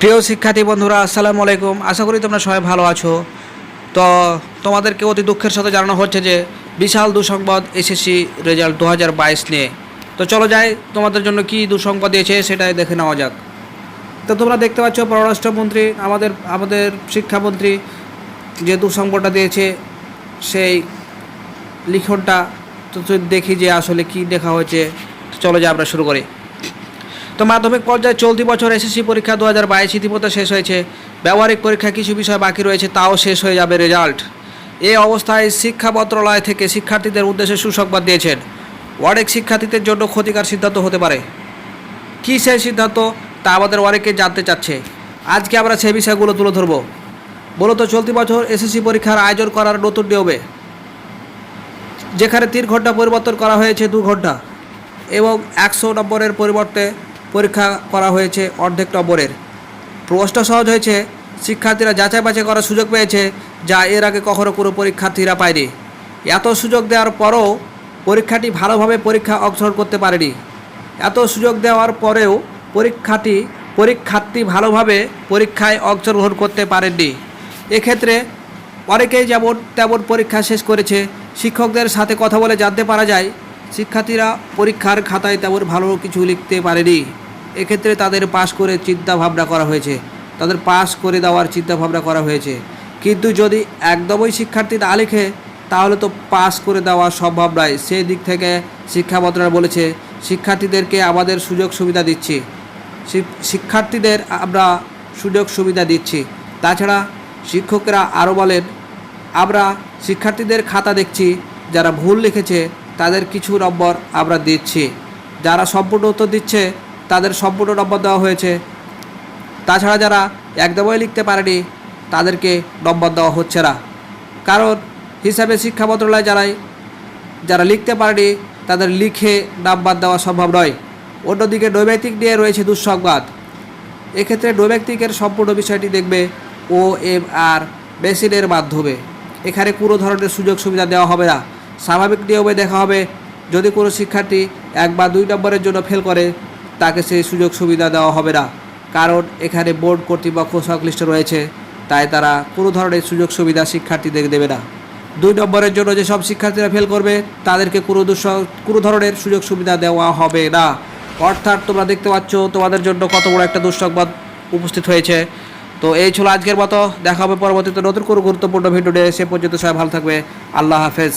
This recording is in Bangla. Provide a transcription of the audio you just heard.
প্রিয় শিক্ষার্থী বন্ধুরা, আসসালামু আলাইকুম। আশা করি তোমরা সবাই ভালো আছো। তো তোমাদেরকে অতি দুঃখের সাথে জানানো হচ্ছে যে, বিশাল দুঃসংবাদ এসএসসি রেজাল্ট দু হাজার বাইশ নিয়ে। তো চলো যাই, তোমাদের জন্য কি দুঃসংবাদ দিয়েছে সেটাই দেখে নেওয়া যাক। তো তোমরা দেখতে পাচ্ছ, পররাষ্ট্রমন্ত্রী, আমাদের আমাদের শিক্ষামন্ত্রী যে দুঃসংবাদটা দিয়েছে, সেই লিখনটা তো দেখি যে আসলে কি দেখা হয়েছে। চলো যে আমরা শুরু করি। তো মাধ্যমিক পর্যায়ে চলতি বছর এসএসসি পরীক্ষা দু হাজার বাইশ ইতিমধ্যে শেষ হয়েছে। ব্যবহারিক পরীক্ষা কিছু বিষয় বাকি রয়েছে, তাও শেষ হয়ে যাবে রেজাল্ট এ অবস্থায় শিক্ষা মন্ত্রণালয় থেকে শিক্ষার্থীদের উদ্দেশ্যে সুসংবাদ দিয়েছেন। অনেক শিক্ষার্থীদের জন্য ক্ষতিকার সিদ্ধান্ত হতে পারে। কী সেই সিদ্ধান্ত, তা আমাদের অনেকে জানতে চাচ্ছে। আজকে আমরা সেই বিষয়গুলো তুলে ধরবো। মূলত চলতি বছর এসএসসি পরীক্ষার আয়োজন করার নতুন নিয়মে, যেখানে তিন ঘণ্টা পরিবর্তন করা হয়েছে দু ঘণ্টা, এবং একশো নম্বরের পরিবর্তে পরীক্ষা করা হয়েছে অর্ধেক নম্বরের প্রশ্ন সহজ হয়েছে, শিক্ষার্থীরা যাচাই বাছাই করার সুযোগ পেয়েছে, যা এর আগে কখনো কোনো পরীক্ষার্থীরা পায়নি। এত সুযোগ দেওয়ার পরও পরীক্ষাটি ভালোভাবে পরীক্ষা অংশগ্রহণ করতে পারেনি। এত সুযোগ দেওয়ার পরেও পরীক্ষাটি, পরীক্ষার্থী ভালোভাবে পরীক্ষায় অংশগ্রহণ করতে পারেননি। এক্ষেত্রে অনেকেই যেমন তেমন পরীক্ষা শেষ করেছে, শিক্ষকদের সাথে কথা বলে জানতে পারা যায়, শিক্ষার্থীরা পরীক্ষার খাতায় তেমন ভালো কিছু লিখতে পারেনি। এক্ষেত্রে তাদের পাশ করে চিন্তা ভাবনা করা হয়েছে। তাদের পাস করে দেওয়ার চিন্তা ভাবনা করা হয়েছে। কিন্তু যদি একদমই শিক্ষার্থী না লিখে, তাহলে তো পাস করে দেওয়া সম্ভব নয়। সেই দিক থেকে শিক্ষা মন্ত্রণালয় বলেছে, শিক্ষার্থীদেরকে আমাদের সুযোগ সুবিধা দিচ্ছি। শিক্ষার্থীদের আমরা সুযোগ সুবিধা দিচ্ছি। তাছাড়া শিক্ষকরা আরও বলেন, আমরা শিক্ষার্থীদের খাতা দেখছি, যারা ভুল লিখেছে, তাদের কিছু নম্বর আমরা দিচ্ছি। যারা সম্পূর্ণ উত্তর দিচ্ছে তাদের সম্পূর্ণ নম্বর দেওয়া হয়েছে। তাছাড়া যারা একদমই লিখতে পারেনি, তাদেরকে নম্বর দেওয়া হচ্ছে না। কারণ হিসাবে শিক্ষা মন্ত্রণালয় জানায়, যারা লিখতে পারেনি, তাদের লিখে নাম্বার দেওয়া সম্ভব নয়। অন্যদিকে নৈমিত্তিক নিয়ে রয়েছে দুঃসংবাদ। এক্ষেত্রে নৈমিত্তিকের সম্পূর্ণ বিষয়টি দেখবে ও এম আর মেশিনের মাধ্যমে। এখানে কোনো ধরনের সুযোগ সুবিধা দেওয়া হবে না। স্বাভাবিক নিয়মে দেখা হবে, যদি কোনো শিক্ষার্থী এক বা দুই নম্বরের জন্য ফেল করে তাকে সেই সুযোগ সুবিধা দেওয়া হবে না। কারণ এখানে বোর্ড কর্তৃপক্ষ সংশ্লিষ্ট রয়েছে, তাই তারা কোনো ধরনের সুযোগ সুবিধা শিক্ষার্থীদের দেবে না। দুই নম্বরের জন্য যেসব শিক্ষার্থীরা ফেল করবে, তাদেরকে কোনো দুঃস, কোনো ধরনের সুযোগ সুবিধা দেওয়া হবে না। অর্থাৎ তোমরা দেখতে পাচ্ছ, তোমাদের জন্য কত বড় একটা দুঃসংবাদ উপস্থিত হয়েছে। তো এই ছিল আজকের মতো। দেখা হবে পরবর্তীতে নতুন কোনো গুরুত্বপূর্ণ ভিডিও নিয়ে। সে পর্যন্ত সবাই ভালো থাকবে। আল্লাহ হাফেজ।